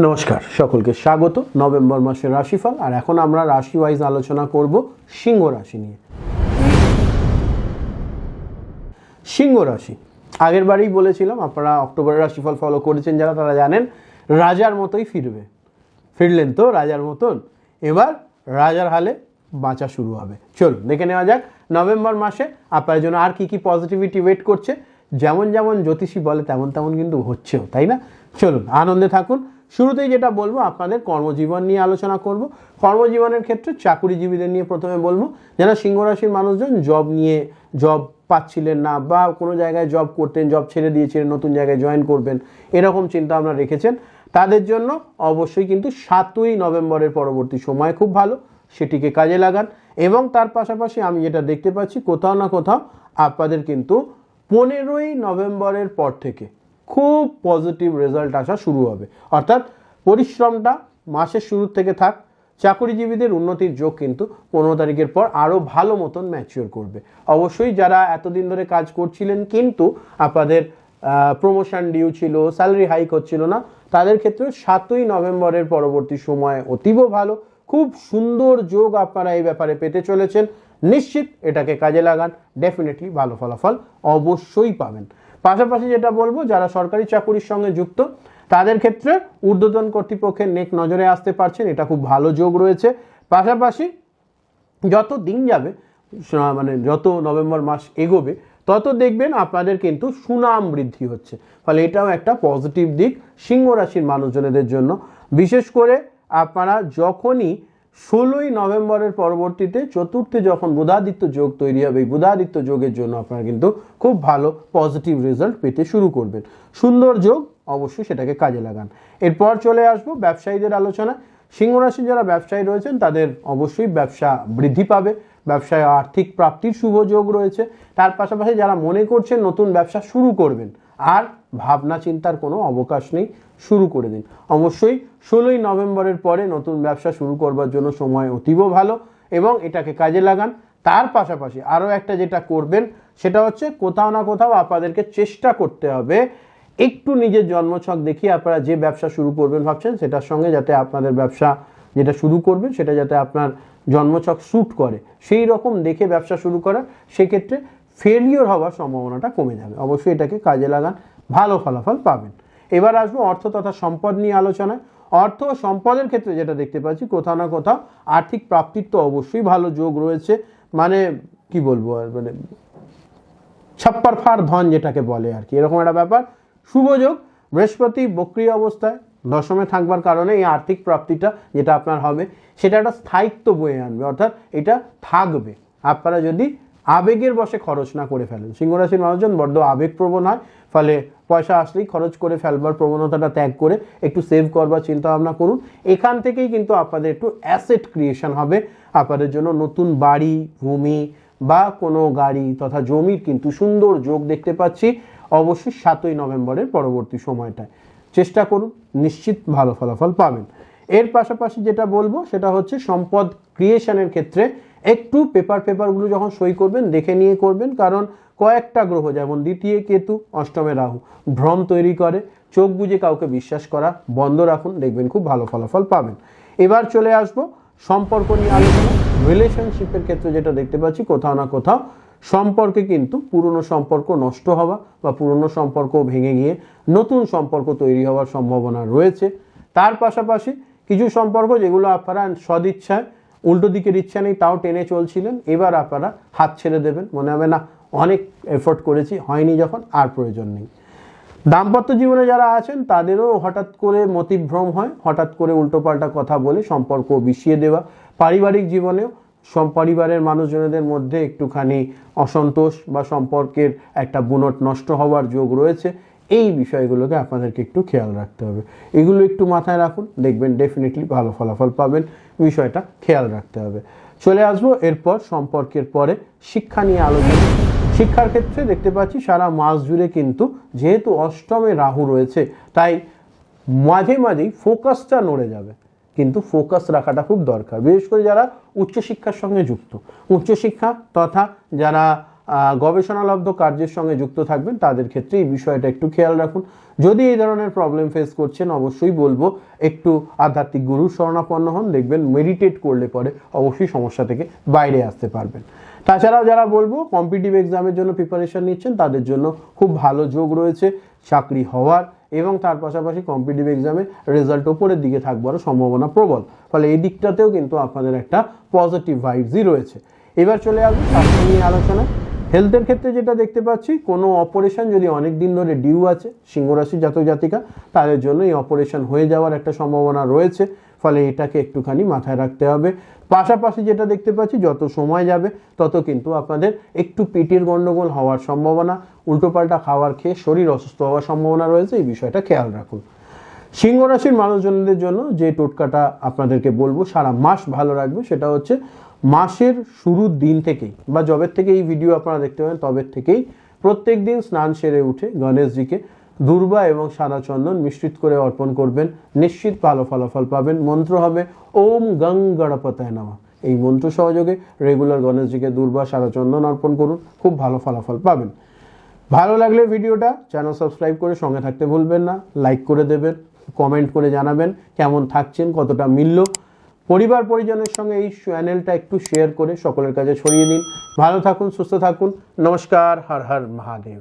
নমস্কার, সকলকে স্বাগত। নভেম্বর মাসের রাশিফল, আর এখন আমরা রাশি ওয়াইজ আলোচনা করব সিংহ রাশি নিয়ে। সিংহ রাশি, আগের বারেই বলেছিলাম, আপনারা অক্টোবরের রাশিফল ফলো করেছেন যারা, তারা জানেন, রাজার মতোই ফিরবে। ফিরলেন তো রাজার মতন। এবার রাজার হালে বাঁচা শুরু হবে। চলুন, দেখে নেওয়া যাক নভেম্বর মাসে আপনার জন্য আর কি কি পজিটিভিটি ওয়েট করছে। যেমন যেমন জ্যোতিষী বলে, তেমন তেমন কিন্তু হচ্ছেও, তাই না? চলুন, আনন্দে থাকুন। শুরুতেই যেটা বলব, আপনাদের কর্মজীবন নিয়ে আলোচনা করব। কর্মজীবনের ক্ষেত্রে চাকুরিজীবীদের নিয়ে প্রথমে বলব, যারা সিংহ রাশির মানুষজন জব নিয়ে জব পাচ্ছিলেন না বা কোনো জায়গায় জব করতেন জব ছেড়ে দিয়েছিলেন, নতুন জায়গায় জয়েন করবেন, এরকম চিন্তা ভাবনা রেখেছেন। তাদের জন্য অবশ্যই কিন্তু সাতই নভেম্বরের পরবর্তী সময় খুব ভালো, সেটিকে কাজে লাগান। এবং তার পাশাপাশি আমি যেটা দেখতে পাচ্ছি, কোথাও না কোথাও আপনাদের কিন্তু পনেরোই নভেম্বরের পর থেকে খুব পজিটিভ রেজাল্ট আসা শুরু হবে। অর্থাৎ পরিশ্রমটা মাসের শুরু থেকে থাক, চাকরিজীবীদের উন্নতির যোগ কিন্তু পনেরো তারিখের পর আরও ভালো মতন ম্যাচিওর করবে। অবশ্যই যারা এতদিন ধরে কাজ করছিলেন কিন্তু আপনাদের প্রমোশন ডিউ ছিল স্যালারি হাইক হচ্ছিল না, তাদের ক্ষেত্রে সাতই নভেম্বরের পরবর্তী সময় অতীব ভালো। খুব সুন্দর যোগ আপনারা এই ব্যাপারে পেতে চলেছেন। নিশ্চিত এটাকে কাজে লাগান। ডেফিনেটলি ভালো ফলাফল অবশ্যই পাবেন। পাশাপাশি যেটা বলব, যারা সরকারি চাকুরির সঙ্গে যুক্ত, তাদের ক্ষেত্রে ঊর্ধ্বতন কর্তৃপক্ষের নেক নজরে আসতে পারছেন, এটা খুব ভালো যোগ রয়েছে। পাশাপাশি যত দিন যাবে মানে যত নভেম্বর মাস এগোবে, তত দেখবেন আপনাদের কিন্তু সুনাম বৃদ্ধি হচ্ছে। ফলে এটাও একটা পজিটিভ দিক সিংহ রাশির মানুষজনেদের জন্য। বিশেষ করে আপনারা যখনই ষোলোই নভেম্বরের পরবর্তীতে চতুর্থে যখন বুধাদিত্য যোগ তৈরি হবে, এই বুধাদিত্য যোগের জন্য আপনারা কিন্তু খুব ভালো পজিটিভ রেজাল্ট পেতে শুরু করবেন। সুন্দর যোগ অবশ্যই সেটাকে কাজে লাগান। এরপর চলে আসব ব্যবসায়ীদের আলোচনা সিংহ রাশির যারা ব্যবসায়ী রয়েছেন, তাদের অবশ্যই ব্যবসা বৃদ্ধি পাবে, ব্যবসায় আর্থিক প্রাপ্তির শুভ যোগ রয়েছে। তার পাশাপাশি যারা মনে করছেন নতুন ব্যবসা শুরু করবেন আর ভাবনা চিন্তার কোনো অবকাশ নেই। শুরু করে দিন। অবশ্যই ষোলোই নভেম্বরের পরে নতুন ব্যবসা শুরু করবার জন্য সময় অতীব ভালো এবং এটাকে কাজে লাগান। তার পাশাপাশি আরও একটা যেটা করবেন, সেটা হচ্ছে কোথাও না কোথাও আপনাদেরকে চেষ্টা করতে হবে। একটু নিজের জন্মছক দেখিয়ে আপনারা যে ব্যবসা শুরু করবেন ভাবছেন, সেটার সঙ্গে যাতে আপনাদের ব্যবসা যেটা শুরু করবেন, সেটা যাতে আপনার জন্মছক স্যুট করে। সেই রকম দেখে ব্যবসা শুরু করা। সেক্ষেত্রে ফেলিওর হওয়ার সম্ভাবনাটা কমে যাবে। অবশ্যই এটাকে কাজে লাগান, ভালো ফলাফল পাবেন। এবার আসব অর্থ তথা সম্পদ নিয়ে আলোচনায়। অর্থ ও সম্পদের ক্ষেত্রে যেটা দেখতে পাচ্ছি, কোথাও না কোথাও আর্থিক প্রাপ্তির তো অবশ্যই ভালো যোগ রয়েছে। মানে কি বলব, আর মানে ছাপ্পার ফার ধন যেটাকে বলে আর কি। এরকম একটা ব্যাপার। শুভযোগ বৃহস্পতি বক্রিয় অবস্থায়, দশমে থাকবার কারণে এই আর্থিক প্রাপ্তিটা যেটা আপনার হবে, সেটা একটা স্থায়িত্ব বয়ে আনবে। অর্থাৎ এটা থাকবে। আপনারা যদি আবেগের বসে খরচ না করে ফেলেন। সিংহরাশির মানুষজন বড্ড আবেগপ্রবণ হয়, ফলে পয়সা আসলেই খরচ করে ফেলবার প্রবণতাটা ত্যাগ করে একটু সেভ করবার চিন্তা ভাবনা করুন। এখান থেকেই কিন্তু আপনাদের একটু অ্যাসেট ক্রিয়েশন হবে। আপনাদের জন্য নতুন বাড়ি, ভূমি বা কোনো গাড়ি তথা জমির কিন্তু সুন্দর যোগ দেখতে পাচ্ছি অবশ্যই সাতই নভেম্বরের পরবর্তী সময়টায়। চেষ্টা করুন, নিশ্চিত ভালো ফলাফল পাবেন। এর পাশাপাশি যেটা বলব সেটা হচ্ছে সম্পদ ক্রিয়েশনের ক্ষেত্রে একটু পেপার পেপারগুলো যখন সই করবেন, দেখে নিয়ে করবেন, কারণ কয়েকটা গ্রহ, যেমন দ্বিতীয় কেতু, অষ্টমে রাহু, ভ্রম তৈরি করে, চোখ বুজে কাউকে বিশ্বাস করা, বন্ধ রাখুন, দেখবেন খুব ভালো ফলাফল পাবেন। এবার চলে আসব সম্পর্ক নিয়ে আলোচনা। রিলেশনশিপের ক্ষেত্রে যেটা দেখতে পাচ্ছি, কোথাও না কোথাও সম্পর্কে কিন্তু পুরনো সম্পর্ক নষ্ট হওয়া বা পুরনো সম্পর্ক ভেঙে গিয়ে নতুন সম্পর্ক তৈরি হওয়ার সম্ভাবনা রয়েছে। তার পাশাপাশি কিছু সম্পর্ক যেগুলো আপনারা সদিচ্ছায় উল্টো দিকের ইচ্ছা নেই, তাও টেনে চলছিলেন। এবার আপনারা হাত ছেড়ে দেবেন। মনে হবে, না, অনেক এফোর্ট করেছি, হয়নি যখন, আর প্রয়োজন নেই। দাম্পত্য জীবনে যারা আছেন, তাদেরও হঠাৎ করে মতিভ্রম হয়, হঠাৎ করে উল্টোপাল্টা কথা বলে সম্পর্ক বিষিয়ে দেওয়া। পারিবারিক জীবনেও পরিবারের মানুষজনদের মধ্যে একটুখানি অসন্তোষ বা সম্পর্কের একটা বুনট নষ্ট হওয়ার যোগ রয়েছে। এই বিষয়গুলোকে আপনাদেরকে একটু খেয়াল রাখতে হবে। এগুলো একটু মাথায় রাখুন, দেখবেন ডেফিনেটলি ভালো ফলাফল পাবেন, বিষয়টা খেয়াল রাখতে হবে। চলে আসব এরপর সম্পর্কের পরে শিক্ষা নিয়ে আলোচনা। শিক্ষার ক্ষেত্রে দেখতে পাচ্ছি সারা মাস জুড়ে কিন্তু যেহেতু অষ্টমে রাহু রয়েছে, তাই মাঝে মাঝেই ফোকাসটা নড়ে যাবে। কিন্তু ফোকাস রাখাটা খুব দরকার, বিশেষ করে যারা উচ্চশিক্ষার সঙ্গে যুক্ত। উচ্চশিক্ষা তথা যারা গবেষণালব্ধ কার্যের সঙ্গে যুক্ত থাকবেন, তাদের ক্ষেত্রে এই বিষয়টা একটু খেয়াল রাখুন। যদি এই ধরনের প্রবলেম ফেস করছেন, অবশ্যই বলব, একটু আধ্যাত্মিক গুরুর শরণাপন্ন হন, দেখবেন মেডিটেট করলে পরে অবশ্যই সমস্যা থেকে বাইরে আসতে পারবেন। তাছাড়াও যারা বলব কম্পিটিভ এক্সামের জন্য প্রিপারেশন নিচ্ছেন, তাদের জন্য খুব ভালো যোগ রয়েছে, চাকরি হওয়ার এবং তার পাশাপাশি কম্পিটিভ এক্সামে রেজাল্ট ওপরের দিকে থাকবারও সম্ভাবনা প্রবল। ফলে এই দিকটাতেও কিন্তু আপনাদের একটা পজিটিভ ভাইবসই রয়েছে। এবার চলে আসব স্বাস্থ্য নিয়ে আলোচনা হেলথের ক্ষেত্রে যেটা দেখতে পাচ্ছি, কোনো অপারেশন যদি অনেক দিন ধরে ডিউ আছে, সিংহরাশি জাতক জাতিকা, তাদের জন্য এই অপারেশন হয়ে যাওয়ার একটা সম্ভাবনা রয়েছে। ফলে এটাকে একটুখানি মাথায় রাখতে হবে। পাশাপাশি যেটা দেখতে পাচ্ছি, যত সময় যাবে, তত কিন্তু আপনাদের একটু পেটের গণ্ডগোল হওয়ার সম্ভাবনা, উল্টোপাল্টা খাবার খেয়ে শরীর অসুস্থ হওয়ার সম্ভাবনা রয়েছে, এই বিষয়টা খেয়াল রাখুন। সিংহ রাশির মানুষজনদের জন্য যে টোটকাটা আপনাদেরকে বলব, সারা মাস ভালো রাখবে, সেটা হচ্ছে মাসের শুরুর দিন থেকেই বা জবের থেকে এই ভিডিও আপনারা দেখতে পাবেন তবের থেকেই প্রত্যেক দিন স্নান সেরে উঠে গণেশজিকে দুর্বা এবং সাদা চন্দন মিশ্রিত করে অর্পণ করবেন, নিশ্চিত ভালো ফলাফল পাবেন। মন্ত্র হবে, ওম গং গণপতায় নামা। এই মন্ত্র সহযোগে রেগুলার গণেশজিকে দুর্বা, সাদা চন্দন অর্পণ করুন, খুব ভালো ফলাফল পাবেন। ভালো লাগলে ভিডিওটা চ্যানেল সাবস্ক্রাইব করে সঙ্গে থাকতে ভুলবেন না, লাইক করে দেবেন। কমেন্ট করে জানাবেন কেমন থাকছেন, কতটা মিলল। পরিবার পরিজনের সঙ্গে এই চ্যানেলটা একটু শেয়ার করে সকলের কাছে ছড়িয়ে দিন। ভালো থাকুন, সুস্থ থাকুন। নমস্কার, হর হর মহাদেব।